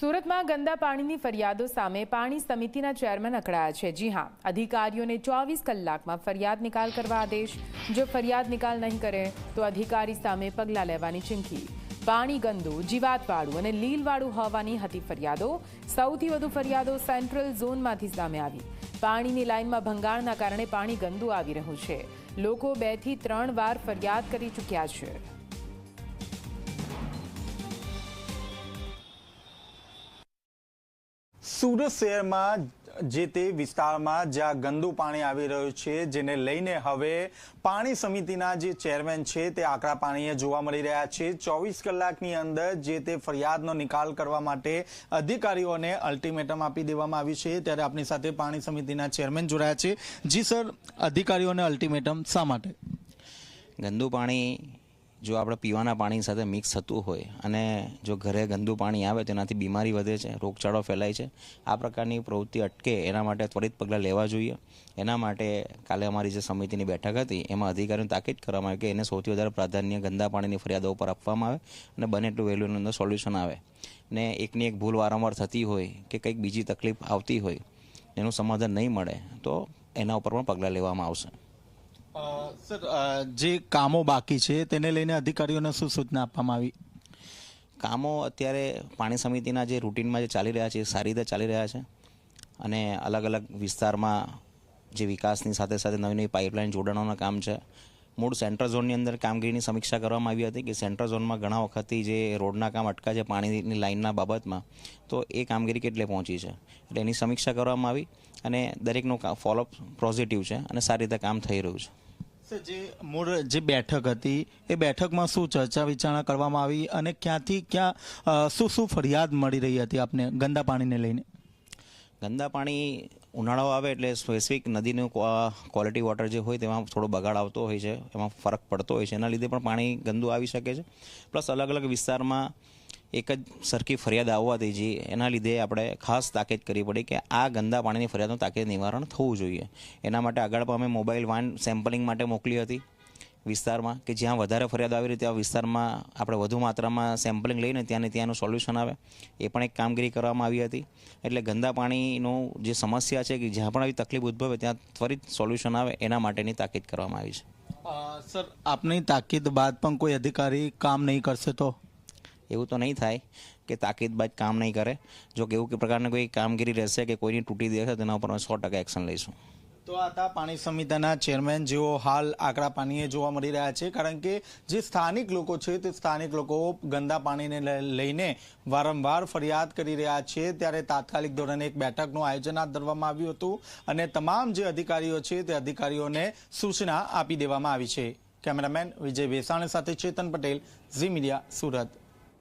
સુરતમાં ગંદા પાણીની ફરિયાદો સામે પાણી સમિતિના ચેરમેન અકળાયા છે. જી હા, અધિકારીઓને ચોવીસ કલાકમાં ફરિયાદ નિકાલ કરવા આદેશ. જો ફરિયાદ નિકાલ નહીં કરે, તો અધિકારી સામે પગલાં લેવાની ચીમકી. પાણી ગંદુ, જીવાતવાળું અને લીલવાળું હોવાની હતી ફરિયાદો. સૌથી વધુ ફરિયાદો સેન્ટ્રલ ઝોનમાંથી સામે આવી. પાણીની લાઇનમાં ભંગાણના કારણે પાણી ગંદુ આવી રહ્યું છે. લોકો બેથી ત્રણ વાર ફરિયાદ કરી ચૂક્યા છે. સુરત શહેરમાં જે તે વિસ્તારમાં જ્યાં ગંદુ પાણી આવી રહ્યું છે, જેને લઈને હવે પાણી સમિતિના જે ચેરમેન છે, તે આકરા પાણીએ જોવા મળી રહ્યા છે. ચોવીસ કલાકની અંદર જે તે ફરિયાદનો નિકાલ કરવા માટે અધિકારીઓને અલ્ટિમેટમ આપી દેવામાં આવ્યું છે. ત્યારે આપણી સાથે પાણી સમિતિના ચેરમેન જોડાયા છે. જી સર, અધિકારીઓને અલ્ટિમેટમ શા માટે? ગંદુ પાણી જો આપણે પીવાના પાણી સાથે મિક્સ થતું હોય અને જો ઘરે ગંદુ પાણી આવે તેનાથી બીમારી વધે છે, રોગચાળો ફેલાય છે, આ પ્રકારની પ્રવૃત્તિ અટકે એના માટે ત્વરિત પગલાં લેવા જોઈએ. એના માટે કાલે અમારી જે સમિતિની બેઠક હતી, એમાં અધિકારીઓને તાકીદ કરવામાં આવી કે એને સૌથી વધારે પ્રાધાન્ય ગંદા પાણીની ફરિયાદો ઉપર આપવામાં આવે અને બને એટલું વહેલું અંદર સોલ્યુશન આવે. ને એકની એક ભૂલ વારંવાર થતી હોય કે કંઈક બીજી તકલીફ આવતી હોય, એનું સમાધાન નહીં મળે, તો એના ઉપર પણ પગલાં લેવામાં આવશે. સર જે કામો બાકી છે તેને લઈને અધિકારીઓને શું સૂચના આપવામાં આવી? કામો અત્યારે પાણી સમિતિના જે રૂટીનમાં જે ચાલી રહ્યા છે, એ સારી રીતે ચાલી રહ્યા છે. અને અલગ અલગ વિસ્તારમાં જે વિકાસની સાથે સાથે નવી નવી પાઇપલાઇન જોડાણોના કામ છે. મૂળ સેન્ટ્રલ ઝોનની અંદર કામગીરીની સમીક્ષા કરવામાં આવી હતી કે સેન્ટ્રલ ઝોનમાં ઘણા વખતથી જે રોડના કામ અટકા છે પાણીની લાઇનના બાબતમાં, તો એ કામગીરી કેટલે પહોંચી છે? એટલે એની સમીક્ષા કરવામાં આવી અને દરેકનું ફોલોઅપ પોઝિટિવ છે અને સારી રીતે કામ થઈ રહ્યું છે. જે મૂળ જે બેઠક હતી, એ બેઠકમાં શું ચર્ચા વિચારણા કરવામાં આવી અને ક્યાંથી ક્યાં શું શું ફરિયાદ મળી રહી હતી આપને ગંદા પાણીને લઈને? ગંદા પાણી ઉનાળો આવે એટલે સ્પેસિફિક નદીનું ક્વોલિટી વોટર જે હોય તેમાં થોડો બગાડ આવતો હોય છે, એમાં ફરક પડતો હોય છે. એના લીધે પણ પાણી ગંદુ આવી શકે છે. પ્લસ અલગ અલગ વિસ્તારમાં એક જ સરખી ફરિયાદ આવવાથી જે એના લીધે આપણે ખાસ તાકીદ કરવી પડી કે આ ગંદા પાણીની ફરિયાદનું તાકીદ નિવારણ થવું જોઈએ. એના માટે આગળ પણ અમે મોબાઈલ વાન સેમ્પલિંગ માટે મોકલી હતી. વિસ્તારમાં કે જ્યાં વધારે ફરિયાદ આવી રહી, ત્યાં વિસ્તારમાં આપણે વધુ માત્રામાં સેમ્પલિંગ લઈને ત્યાંને ત્યાંનું સોલ્યુશન આવે. એ પણ એક કામગીરી કરવામાં આવી હતી. એટલે ગંદા પાણીનું જે સમસ્યા છે કે જ્યાં પણ આવી તકલીફ ઉદ્ભવે, ત્યાં ત્વરિત સોલ્યુશન આવે એના માટેની તાકીદ કરવામાં આવી છે. સર, આપની તાકીદ બાદ પણ કોઈ અધિકારી કામ નહીં કરશે તો? એવું તો નહીં થાય કે તાકીદ બાદ કામ નહીં કરે. જો કે એવું કે પ્રકારની કોઈ કામગીરી રહેશે કે કોઈની તૂટી દેશે, તેના ઉપર અમે સો ટકા એક્શન લઈશું. તો આ હતા પાણી સમિતિના ચેરમેન જેઓ હાલ આકરા પાણીએ જોવા મળી રહ્યા છે, કારણ કે જે સ્થાનિક લોકો છે, તે સ્થાનિક લોકો ગંદા પાણીને લઈને વારંવાર ફરિયાદ કરી રહ્યા છે. ત્યારે તાત્કાલિક ધોરણે એક બેઠકનું આયોજન હાથ ધરવામાં આવ્યું હતું અને તમામ જે અધિકારીઓ છે, તે અધિકારીઓને સૂચના આપી દેવામાં આવી છે. કેમેરામેન વિજય વેસાણી સાથે ચેતન પટેલ, ઝી મીડિયા, સુરત.